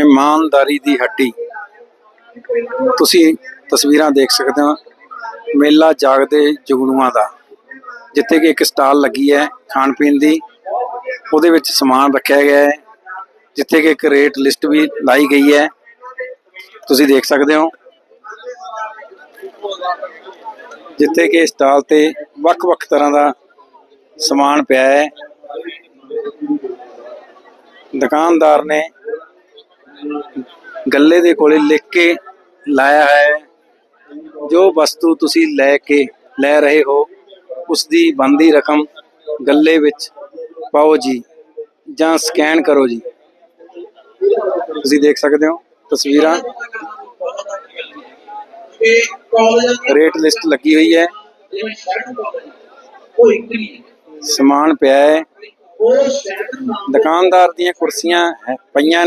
ਇਮਾਨਦਾਰੀ ਦੀ ਹੱਟੀ ਤੁਸੀਂ ਤਸਵੀਰਾਂ ਦੇਖ ਸਕਦੇ ਹੋ। ਮੇਲਾ ਜਾਗਦੇ ਜੁਗਨੂਆਂ ਦਾ। ਜਿੱਥੇ ਕਿ ਇੱਕ ਸਟਾਲ ਲੱਗੀ ਹੈ ਖਾਣ ਪੀਣ ਦੀ। ਉਹਦੇ ਵਿੱਚ ਸਮਾਨ ਰੱਖਿਆ ਗਿਆ ਹੈ। ਜਿੱਥੇ ਕਿ ਇੱਕ ਰੇਟ ਲਿਸਟ ਵੀ ਲਾਈ ਗਈ ਹੈ। ਤੁਸੀਂ ਦੇਖ ਸਕਦੇ ਹੋ। ਜਿੱਥੇ ਕਿ ਸਟਾਲ ਤੇ ਵੱਖ-ਵੱਖ ਤਰ੍ਹਾਂ ਦਾ ਸਮਾਨ ਪਿਆ ਹੈ। ਦੁਕਾਨਦਾਰ ਨੇ ਗੱਲੇ ਦੇ ਕੋਲੇ ਲਿਖ ਕੇ ਲਾਇਆ ਹੈ। ਜੋ ਵਸਤੂ ਤੁਸੀਂ ਲੈ ਕੇ ਲੈ ਰਹੇ ਹੋ ਉਸ ਦੀ ਬੰਦੀ ਰਕਮ ਗੱਲੇ ਵਿੱਚ ਪਾਓ ਜੀ ਜਾਂ ਸਕੈਨ ਕਰੋ ਜੀ। ਤੁਸੀਂ ਦੇਖ ਸਕਦੇ ਹੋ ਤਸਵੀਰਾਂ। ਰੇਟ ਲਿਸਟ ਲੱਗੀ ਹੋਈ ਹੈ। ਸਮਾਨ ਪਿਆ ਹੈ। ਦੁਕਾਨਦਾਰ ਦੀਆਂ ਕੁਰਸੀਆਂ ਪਈਆਂ ਨੇ।